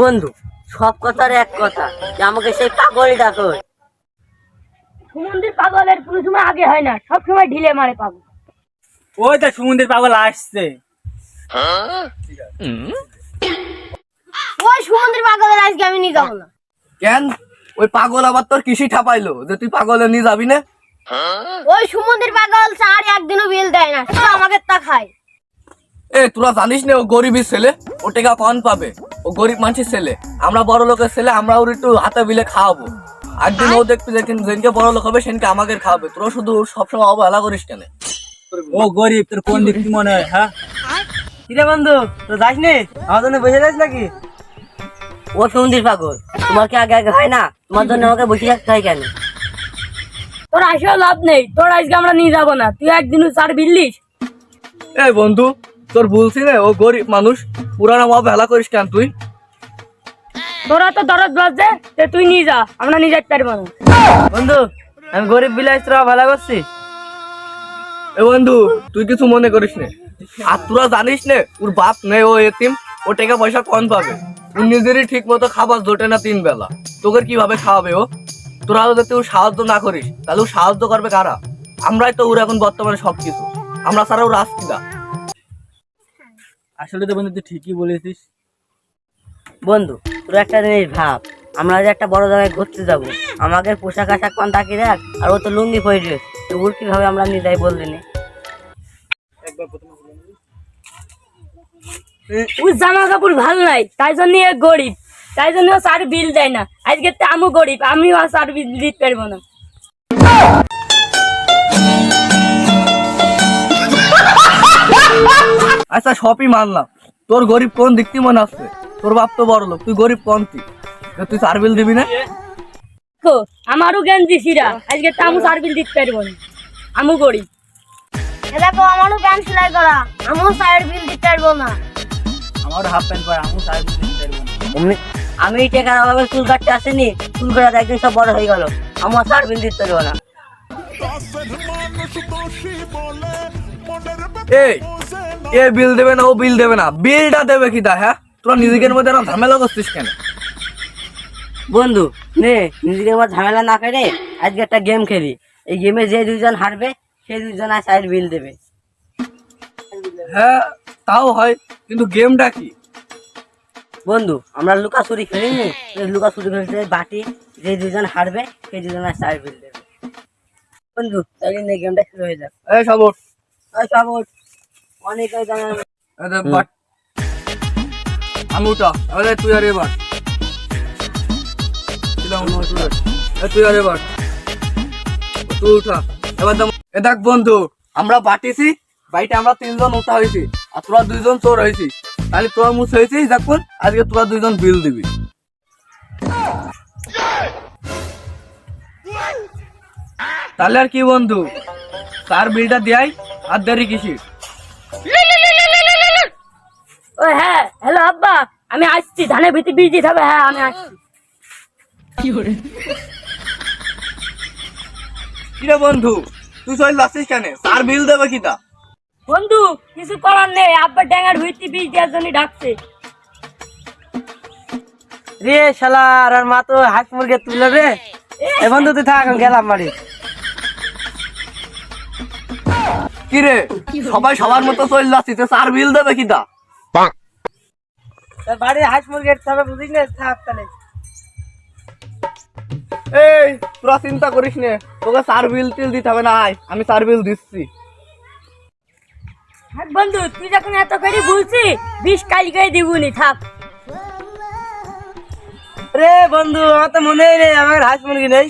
বন্ধু সব কথার এক কথা যে আমাকে সেই পাগল ডাকো। সুমন্দির পাগলের কোনো সময় আগে হয় না সব সময় ঢিলে মারে পাগল। ওই তো সমুদ্রের পাগল আসছে। ওই সুমন্দির পাগলের আজকে আমি নিয়ে যাব না। কেন? ওই পাগল আবার তোর কিসি ঠাপাইলো? যে তুই পাগলে নিয়ে যাবি না? ওই সুমন্দির পাগল চার একদিনও বিল দেয় না। শুধু আমাকে তা খায় এ তোরা জানিস না ও গরিবের ছেলে। ও টেকা কন পাবে। ও গরিব মানুষের ছেলে। আমরা বড় লোকের ছেলে আমরা ওর একটু হাতে বিলে খাওয়াবো। একদিন ও দেখবি যেদিন যেদিনকে বড় লোক হবে সেদিনকে আমাকে খাওয়াবে। তোরা শুধু সবসময় অবহেলা করিস কেন? ও গরিব তোর কোন দিক মনে হয় হ্যাঁ? কিরে বন্ধু তো যাস নি? আমার জন্য বসে যাস নাকি? ও সুন্দর পাগল তোমার কি আগে আগে হয় না? তোমার জন্য আমাকে বসে থাকতে হয় কেন? তোর আসেও লাভ নেই। তোর আজকে আমরা নিয়ে যাব না। তুই একদিনও চার বিল্লিস? এই বন্ধু তোর বলছি না ও গরিব মানুষ। পুরানো অবহেলা করিস কেন তুই? তোরা তো দরদ বাজছে যে তুই নিয়ে যা আমরা নিয়ে পারব না। বন্ধু আমি গরিব বিলাস তোরা ভালো করছি এ বন্ধু তুই কিছু মনে করিস না। আর তোরা জানিস না ওর বাপ নেই ও এতিম ও টাকা পয়সা কম পাবে। ও নিজেরই ঠিক মতো খাবার জোটে না তিন বেলা। তোকে কীভাবে খাওয়াবে ও? তোরা যদি ওর সাহায্য না করিস। তাহলে ও সাহায্য করবে কারা? আমরাই তো ওর এখন বর্তমানে সবকিছু। আমরা ছাড়া ও রাস্তিদা আসলে তো বন্ধু তুই ঠিকই বলেছিস। বন্ধু তোর একটা জিনিস ভাব। আমরা যে একটা বড় জায়গায় ঘুরতে যাব আমাকে পোশাক আশাক পান তাকিয়ে দেখ? আর ও তো লুঙ্গি পরে ড্রেস তো ওর কীভাবে আমরা নিয়ে যাই বললেনি ওর জামা কাপড় ভালো নাই তাই জন্য এ গরিব। তাই জন্য চার বিল দেয় না। আজকে তো আমিও গরিব আমিও আর চার বিল দিতে পারব না। আচ্ছা সবই মানলাম। তোর গরিব কোন দিক থেকে মনে আসছে? তোর বাপ তো বড় লোক তুই গরিব কোন তুই তুই চার বিল দিবি না? কো আমারও গেঞ্জি সিরা আজকে তো আমিও চার বিল দিতে পারব না। আমিও গরিব। দেখো আমারও প্যান্ট সেলাই করা আমিও চার বিল দিতে পারব না। আমার হাফ প্যান্ট পরে আমি সাহেব দিতে পারব না। আমি টাকার অভাবে চুল কাটতে আসিনি চুল কাটাতে একদিন সব বড় হয়ে গেল। আমার সার দিতে পারব না। এই এ বিল দেবে না ও বিল দেবে না। বিলটা দেবে কি তা হ্যাঁ? তোরা নিজেদের মধ্যে না ঝামেলা করছিস কেন? বন্ধু নে নিজেকে আমার ঝামেলা না করে আজকে একটা গেম খেলি। এই গেমে যে দুইজন হারবে সেই দুইজন আর সাইড বিল দেবে। হ্যাঁ তাও হয় কিন্তু গেমটা কি? বন্ধু আমরা লুকাচুরি খেলিনি এই লুকাচুরি খেলতে বাটি যে দুজন হারবে সেই দুজন আর বিল দেবে। বন্ধু তাহলে নে গেমটা শুরু হয়ে যাক। এই সবর। ওই সব অনেক বাট। আমি উঠা এবারে তুই আর এবার তুই আর। এই তুই আর এবার তুই উঠা। এবার এ দেখ বন্ধু আমরা বাটিছি বাইটে আমরা তিনজন উঠা হয়েছি আর তোরা দুইজন চোর হয়েছিস তাহলে তোরা মুছ হয়েছিস দেখুন আজকে তোরা দুইজন বিল দিবি। তাহলে আর কি বন্ধু? তার বিলটা দেয় আর দেরি কিসির ও হ্যাঁ হ্যালো আব্বা আমি আসছি ধানে ভিতরে বীজ দিতে হবে হ্যাঁ আমি আসছি। কিরে বন্ধু তুই চলে যাচ্ছিস কেন? তার বিল দেবে কি তা বন্ধু কিছু করার নেই আব্বা ড্যাঙ্গার ভিত্তি বীজ দেওয়ার জন্য ডাকছে। রে শালা আর মা তো হাঁস মুরগে তুলে রে। এ বন্ধু তুই থাক গেলাম বাড়ি। কিরে সবাই সবার মতো চলে যাচ্ছিস তার বিল দেবে কি তা? বাড়ি হাঁস মুরগের তবে বুঝিস না? থাক তাহলে। এই তোরা চিন্তা করিস নে তোকে চার বিল টিল দিতে হবে না আয় আমি চার বিল দিচ্ছি। বন্ধু তুই যখন এত করে বলছিস বিষ কালকে দিবুনি থাক। রে বন্ধু আমার তো মনে নেই আমার হাঁস মুরগি নেই।